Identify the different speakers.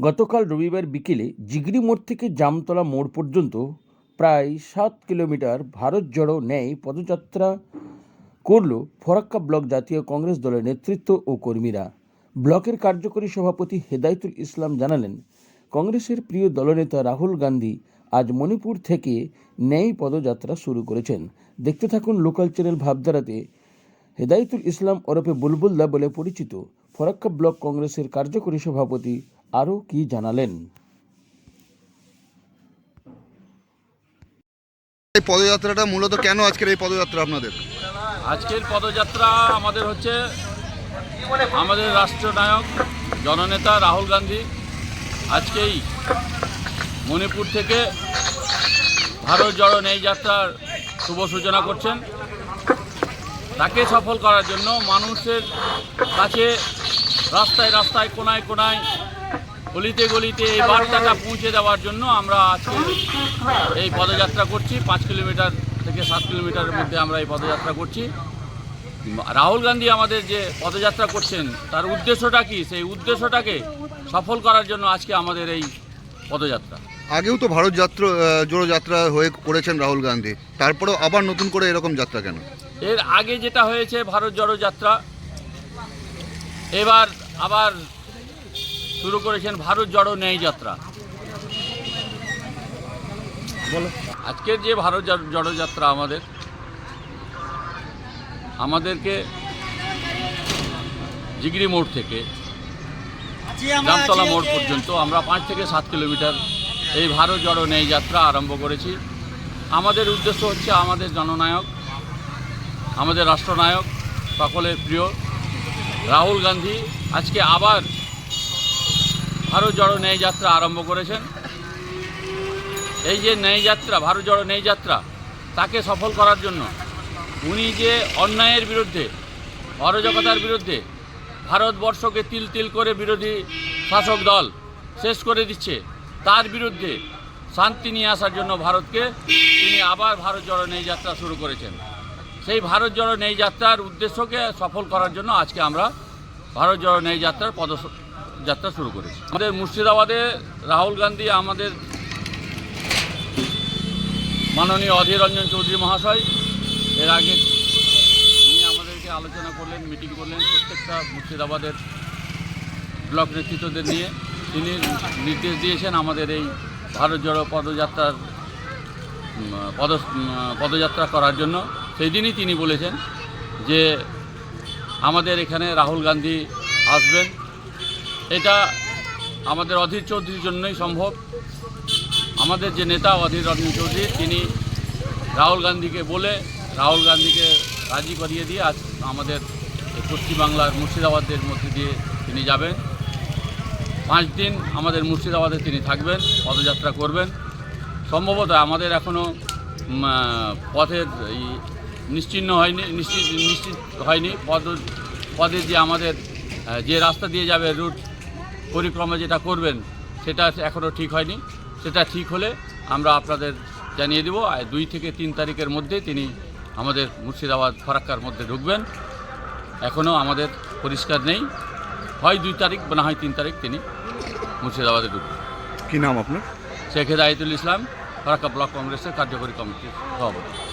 Speaker 1: গতকাল রবিবার বিকেলে জিগরি মোড় থেকে জামতলা মোড় পর্যন্ত প্রায় সাত কিলোমিটার ভারত জড়ো ন্যায় পদযাত্রা করল ফরাক্কা ব্লক জাতীয় কংগ্রেস দলের নেতৃত্ব ও কর্মীরা। ব্লকের কার্যকরী সভাপতি হেদায়তুল ইসলাম জানালেন, কংগ্রেসের প্রিয় দলনেতা রাহুল গান্ধী আজ মণিপুর থেকে ন্যায় পদযাত্রা শুরু করেছেন। দেখতে থাকুন লোকাল চ্যানেল ভাবধারাতে হেদায়তুল ইসলাম ওরফে বুলবুলদা বলে পরিচিত ফরাক্কা ব্লক কংগ্রেসের কার্যকরী সভাপতি আরও কি জানালেন?
Speaker 2: এই পদযাত্রাটা মূলত কেন আজকের এই পদযাত্রা আপনাদের?
Speaker 3: আজকের পদযাত্রা আমাদের হচ্ছে আমাদের রাষ্ট্রনায়ক জননেতা রাহুল গান্ধী আজকেই মণিপুর থেকে ভারত জড়ন এই যাত্রার শুভ সূচনা করছেন। তাকে সফল করার জন্য মানুষের কাছে রাস্তায় রাস্তায় কোনায় কোনায় গলিতে গলিতে এই বার্তাটা পৌঁছে দেওয়ার জন্য আমরা আজকে এই পদযাত্রা করছি। পাঁচ কিলোমিটার থেকে সাত কিলোমিটারের মধ্যে আমরা এই পদযাত্রা করছি। রাহুল গান্ধী আমাদের যে পদযাত্রা করছেন তার উদ্দেশ্যটা কি? সেই উদ্দেশ্যটাকে সফল করার জন্য আজকে আমাদের এই পদযাত্রা।
Speaker 2: আগেও তো ভারত যাত্রা জোড়ো যাত্রা হয়ে করেছেন রাহুল গান্ধী। তারপরেও আবার নতুন করে এরকম যাত্রা কেন?
Speaker 3: এর আগে যেটা হয়েছে ভারত জড়ো যাত্রা এবার আবার শুরু করেছেন ভারত জড়ো ন্যায় যাত্রা। আজকের যে ভারত জড়- যাত্রা আমাদের আমাদেরকে জিগরি মোড় থেকে জামতলা মোড় পর্যন্ত আমরা পাঁচ থেকে সাত কিলোমিটার এই ভারত জড়ো ন্যায় যাত্রা আরম্ভ করেছি। আমাদের উদ্দেশ্য হচ্ছে আমাদের জননায়ক আমাদের রাষ্ট্রনায়ক সকলের প্রিয় রাহুল গান্ধী। আজকে আবার ভারত জড়ো ন্যায় যাত্রা আরম্ভ করেছেন। এই যে ন্যায় যাত্রা, ভারত জড়ো ন্যায় যাত্রা, তাকে সফল করার জন্য উনি যে অন্যায়ের বিরুদ্ধে, অরাজকতার বিরুদ্ধে ভারতবর্ষকে তিল তিল করে বিরোধী শাসক দল শেষ করে দিচ্ছে, তার বিরুদ্ধে শান্তি নিয়ে আসার জন্য ভারতকে তিনি আবার ভারত জড়ো ন্যায় যাত্রা শুরু করেছেন। সেই ভারত জড়ো ন্যায় যাত্রার উদ্দেশ্যকে সফল করার জন্য আজকে আমরা ভারত জড়ো ন্যায় যাত্রার পদ যাত্রা শুরু করেছি। আমাদের মুর্শিদাবাদে রাহুল গান্ধী, আমাদের মাননীয় অধীর রঞ্জন চৌধুরী মহাশয়, এর আগে তিনি আমাদেরকে আলোচনা করলেন, মিটিং করলেন প্রত্যেকটা মুর্শিদাবাদের ব্লক নেতৃত্বদের নিয়ে। তিনি নির্দেশ দিয়েছেন আমাদের এই ভারত জড়ো পদযাত্রার পদ পদযাত্রা করার জন্য। সেই দিনই তিনি বলেছেন যে আমাদের এখানে রাহুল গান্ধী আসবেন। এটা আমাদের অধীর চৌধুরীর জন্যই সম্ভব। আমাদের যে নেতা অধীর রঞ্জন চৌধুরী, তিনি রাহুল গান্ধীকে বলে, রাহুল গান্ধীকে রাজি করিয়ে দিয়ে আজ আমাদের পশ্চিমবাংলার মুর্শিদাবাদের মধ্যে দিয়ে তিনি যাবেন। পাঁচ দিন আমাদের মুর্শিদাবাদে তিনি থাকবেন, পদযাত্রা করবেন। সম্ভবত আমাদের এখনও পথের নিশ্চিহ্ন হয়নি, নিশ্চিত নিশ্চিত হয়নি। পদ পদের যে আমাদের যে রাস্তা দিয়ে যাবে রুট পরিক্রমা যেটা করবেন সেটা এখনও ঠিক হয়নি। সেটা ঠিক হলে আমরা আপনাদের জানিয়ে দেব আর দুই থেকে তিন তারিখের মধ্যে তিনি আমাদের মুর্শিদাবাদ ফরাক্কার মধ্যে ঢুকবেন। এখনও আমাদের পরিষ্কার নেই। হয় দুই তারিখ বা না হয় তিন তারিখ তিনি মুর্শিদাবাদে ঢুকবেন।
Speaker 2: কী নাম আপনার?
Speaker 3: শেখ হেদায়তুল ইসলাম ফরাক্কা ব্লক কংগ্রেসের কার্যকরী কমিটির সভাপতি।